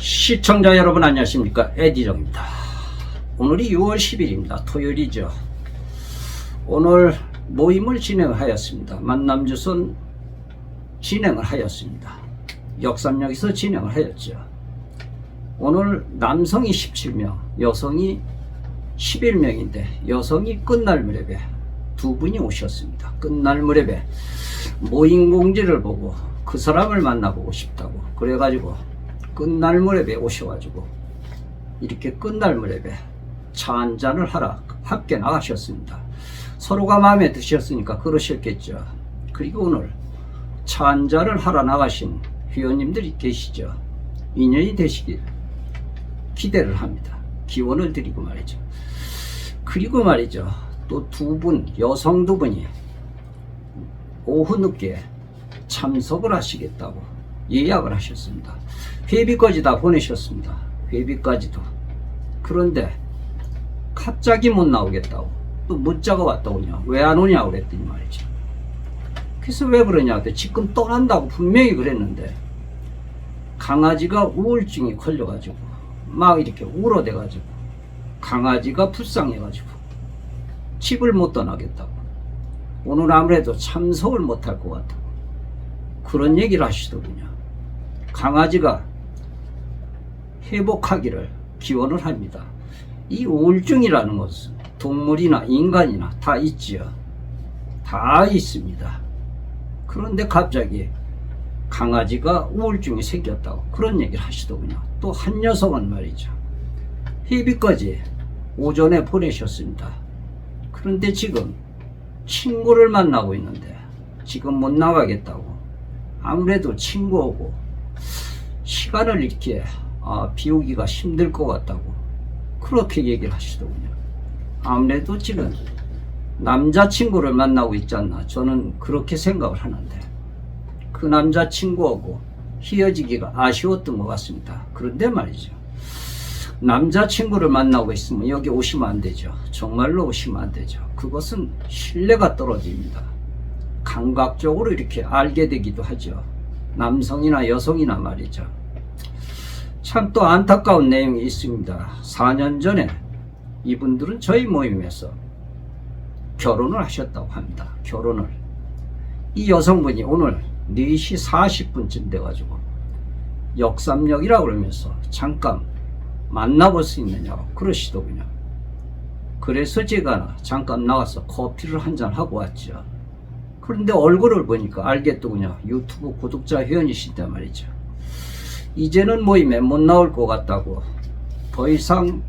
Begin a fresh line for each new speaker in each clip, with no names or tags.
시청자 여러분 안녕하십니까? 에디정입니다. 오늘이 6월 10일입니다. 토요일이죠. 오늘 모임을 진행하였습니다. 만남주선 진행을 하였습니다. 역삼역에서 진행을 하였죠. 오늘 남성이 17명 여성이 11명인데 여성이 끝날 무렵에 두 분이 오셨습니다. 끝날 무렵에 모임 공지를 보고 그 사람을 만나보고 싶다고 그래가지고 끝날 무렵에 오셔가지고 이렇게 끝날 무렵에 차 한 잔을 하라 함께 나가셨습니다. 서로가 마음에 드셨으니까 그러셨겠죠. 그리고 오늘 차 한 잔을 하러 나가신 회원님들이 계시죠. 인연이 되시길 기대를 합니다. 기원을 드리고 말이죠. 그리고 말이죠. 또 두 분, 여성 두 분이 오후 늦게 참석을 하시겠다고 예약을 하셨습니다. 회비까지 다 보내셨습니다. 회비까지도. 그런데 갑자기 못 나오겠다고 또 문자가 왔더군요. 왜안 오냐고 그랬더니 말이죠. 그래서 왜 그러냐 그랬더니 지금 떠난다고 분명히 그랬는데 강아지가 우울증이 걸려가지고 막 이렇게 울어대가지고 강아지가 불쌍해가지고 집을 못 떠나겠다고 오늘 아무래도 참석을 못할 것 같다고 그런 얘기를 하시더군요. 강아지가 회복하기를 기원을 합니다. 이 우울증이라는 것은 동물이나 인간이나 다 있지요. 다 있습니다. 그런데 갑자기 강아지가 우울증이 생겼다고 그런 얘기를 하시더군요. 또 한 녀석은 말이죠. 회비까지 오전에 보내셨습니다. 그런데 지금 친구를 만나고 있는데 지금 못 나가겠다고 아무래도 친구하고 시간을 이렇게 아, 비우기가 힘들 것 같다고 그렇게 얘기를 하시더군요. 아무래도 지금 남자친구를 만나고 있지 않나 저는 그렇게 생각을 하는데 그 남자친구하고 헤어지기가 아쉬웠던 것 같습니다. 그런데 말이죠. 남자친구를 만나고 있으면 여기 오시면 안 되죠. 정말로 오시면 안 되죠. 그것은 신뢰가 떨어집니다. 감각적으로 이렇게 알게 되기도 하죠. 남성이나 여성이나 말이죠. 참 또 안타까운 내용이 있습니다. 4년 전에 이분들은 저희 모임에서 결혼을 하셨다고 합니다. 결혼을. 이 여성분이 오늘 4시 40분쯤 돼가지고 역삼역이라고 그러면서 잠깐 만나볼 수 있느냐고 그러시더군요. 그래서 제가 잠깐 나와서 커피를 한 잔 하고 왔죠. 그런데 얼굴을 보니까 알겠더군요. 유튜브 구독자 회원이신데 말이죠. 이제는 모임에 못 나올 것 같다고 더 이상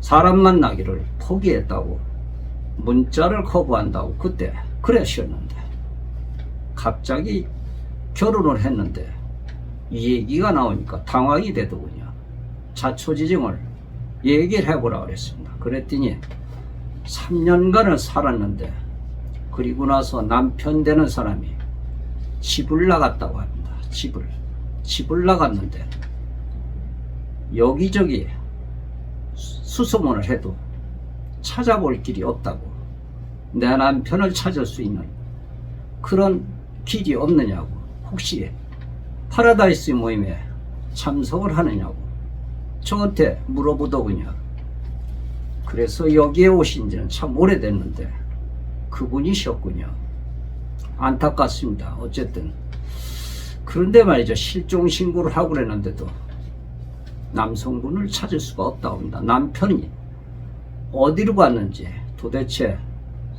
사람 만나기를 포기했다고 문자를 거부한다고 그때 그러셨는데 갑자기 결혼을 했는데 이 얘기가 나오니까 당황이 되더군요. 자초지종을 얘기를 해보라 그랬습니다. 그랬더니 3년간을 살았는데 그리고 나서 남편 되는 사람이 집을 나갔다고 합니다. 집을. 집을 나갔는데 여기저기 수소문을 해도 찾아볼 길이 없다고 내 남편을 찾을 수 있는 그런 길이 없느냐고 혹시 파라다이스 모임에 참석을 하느냐고 저한테 물어보더군요. 그래서 여기에 오신 지는 참 오래됐는데 그분이셨군요. 안타깝습니다. 어쨌든 그런데 말이죠. 실종 신고를 하고 그랬는데도 남성분을 찾을 수가 없다고 합니다. 남편이 어디로 갔는지 도대체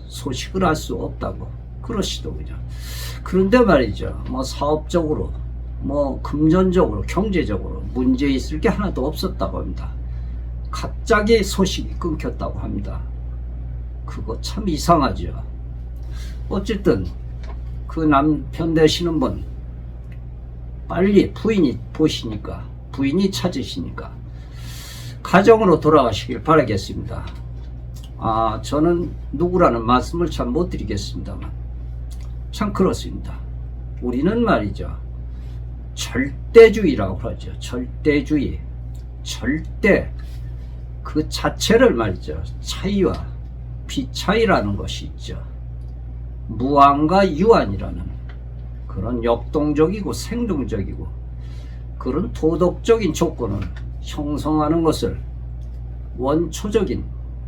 소식을 알 수 없다고 그러시더군요. 그런데 말이죠. 뭐 사업적으로 뭐 금전적으로 경제적으로 문제 있을 게 하나도 없었다고 합니다. 갑자기 소식이 끊겼다고 합니다. 그거 참 이상하죠. 어쨌든 그 남편 되시는 분 빨리 부인이 보시니까 부인이 찾으시니까 가정으로 돌아가시길 바라겠습니다. 아 저는 누구라는 말씀을 참 못 드리겠습니다만 참 그렇습니다. 우리는 말이죠. 절대주의라고 그러죠. 절대주의. 절대 그 자체를 말이죠. 차이와 비차이라는 것이 있죠. 무한과 유한이라는 그런 역동적이고 생동적이고 그런 도덕적인 조건을 형성하는 것을 원초적인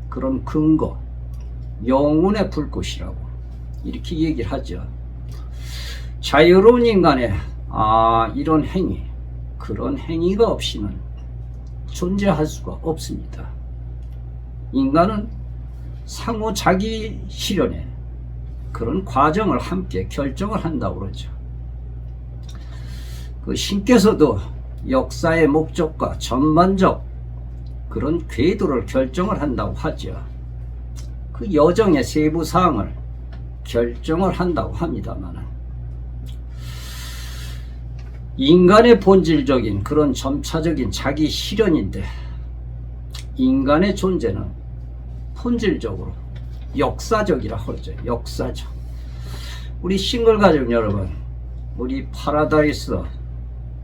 그런 근거, 영혼의 불꽃이라고 이렇게 얘기를 하죠. 자유로운 인간의 아, 이런 행위, 그런 행위가 없이는 존재할 수가 없습니다. 인간은 상호 자기 실현의 그런 과정을 함께 결정을 한다고 그러죠. 그 신께서도 역사의 목적과 전반적 그런 궤도를 결정을 한다고 하죠. 그 여정의 세부 사항을 결정을 한다고 합니다만은 인간의 본질적인 그런 점차적인 자기 실현인데 인간의 존재는 본질적으로 역사적이라 그러죠. 역사적. 우리 싱글 가족 여러분, 우리 파라다이스,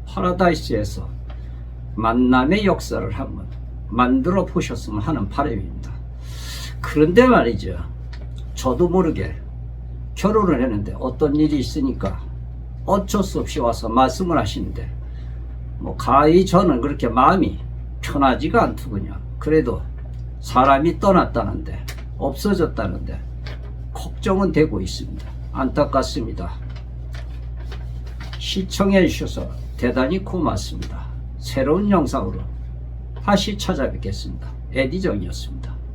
파라다이스에서 만남의 역사를 한번 만들어 보셨으면 하는 바람입니다. 그런데 말이죠. 저도 모르게 결혼을 했는데 어떤 일이 있으니까 어쩔 수 없이 와서 말씀을 하시는데 뭐 가히 저는 그렇게 마음이 편하지가 않더군요. 그래도 사람이 떠났다는데 없어졌다는데 걱정은 되고 있습니다. 안타깝습니다. 시청해 주셔서 대단히 고맙습니다. 새로운 영상으로 다시 찾아뵙겠습니다. 에디정이었습니다.